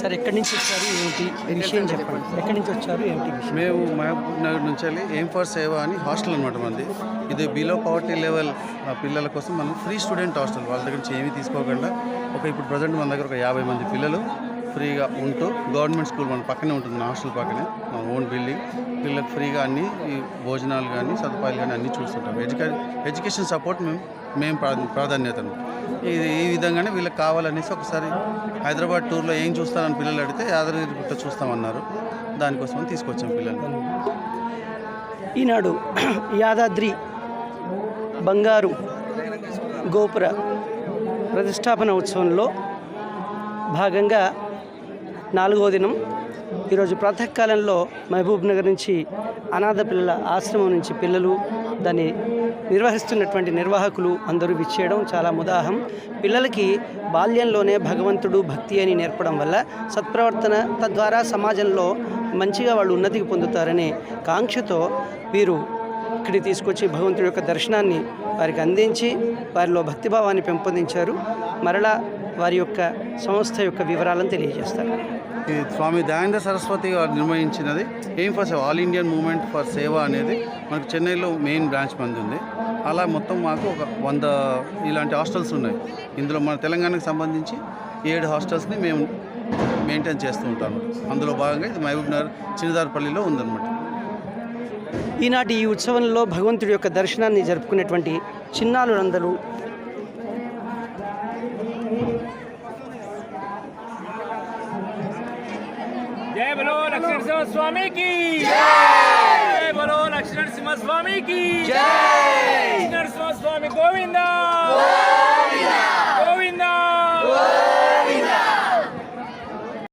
Sir ఎక్కడి నుంచి వచ్చారు ఏమిటి విషయం చెప్పండి. ఎక్కడి నుంచి వచ్చారు విషయం? మేము మహబూబ్ నగర్ నుంచి వెళ్ళి ఎయిమ్ ఫర్ సేవ అని హాస్టల్ అనమాట మంది. ఇది బిలో పవర్టీ లెవెల్ పిల్లల కోసం మనం ఫ్రీ స్టూడెంట్ హాస్టల్. వాళ్ళ దగ్గర నుంచి ఏమీ తీసుకోకుండా ఒక ఇప్పుడు ప్రజెంట్ మన దగ్గర ఒక యాభై మంది పిల్లలు ఫ్రీగా ఉంటూ గవర్నమెంట్ స్కూల్ మన పక్కనే ఉంటుంది మన హాస్టల్ పక్కనే మన ఓన్ బిల్డింగ్. పిల్లలకు ఫ్రీగా అన్ని ఈ భోజనాలు కానీ సదుపాయాలు కానీ అన్నీ చూస్తుంటాం. ఎడ్యుకే ఎడ్యుకేషన్ సపోర్ట్ మేము మేము ప్రాధాన్యతను ఇది ఈ విధంగానే వీళ్ళకి కావాలనేసి ఒకసారి హైదరాబాద్ టూర్లో ఏం చూస్తారని పిల్లలు అడిగితే యాదగిరి గుట్ట చూస్తామన్నారు. దానికోసం తీసుకొచ్చాం పిల్లలు ఈనాడు యాదాద్రి బంగారు గోపుర ప్రతిష్టాపన ఉత్సవంలో భాగంగా నాలుగో దినం. ఈరోజు ప్రాతకాలంలో మహబూబ్ నగర్ నుంచి అనాథ పిల్లల ఆశ్రమం నుంచి పిల్లలు దాన్ని నిర్వహిస్తున్నటువంటి నిర్వాహకులు అందరూ విచ్చేయడం చాలా ముదాహం. పిల్లలకి బాల్యంలోనే భగవంతుడు భక్తి అని నేర్పడం వల్ల సత్ప్రవర్తన తద్వారా సమాజంలో మంచిగా వాళ్ళు ఉన్నతికి పొందుతారనే కాంక్షతో వీరు ఇక్కడికి తీసుకొచ్చి భగవంతుడి యొక్క దర్శనాన్ని వారికి అందించి వారిలో భక్తిభావాన్ని పెంపొందించారు. మరలా వారి యొక్క సంస్థ యొక్క వివరాలను తెలియజేస్తారు. స్వామి దయానంద సరస్వతి గారు నిర్వహించినది aim for Seva? All Indian movement for Seva అనేది మనకు చెన్నైలో మెయిన్ బ్రాంచ్ మంది ఉంది. అలా మొత్తం మాకు ఒక వంద ఇలాంటి హాస్టల్స్ ఉన్నాయి. ఇందులో మన తెలంగాణకు సంబంధించి ఏడు హాస్టల్స్ని మేము మెయింటైన్ చేస్తూ ఉంటాము. అందులో భాగంగా ఇది మహబూబ్ నగర్ చిన్నదారపల్లిలో ఉందన్నమాట. ఈనాటి ఈ ఉత్సవంలో భగవంతుడి యొక్క దర్శనాన్ని జరుపుకునేటువంటి చిన్నారులందరూ జై బలో లక్ష్మణ సింహస్వామికి జై బలో లక్ష్మణ సింహస్వామికి జై లక్ష్మణ సింహస్వామి గోవిందా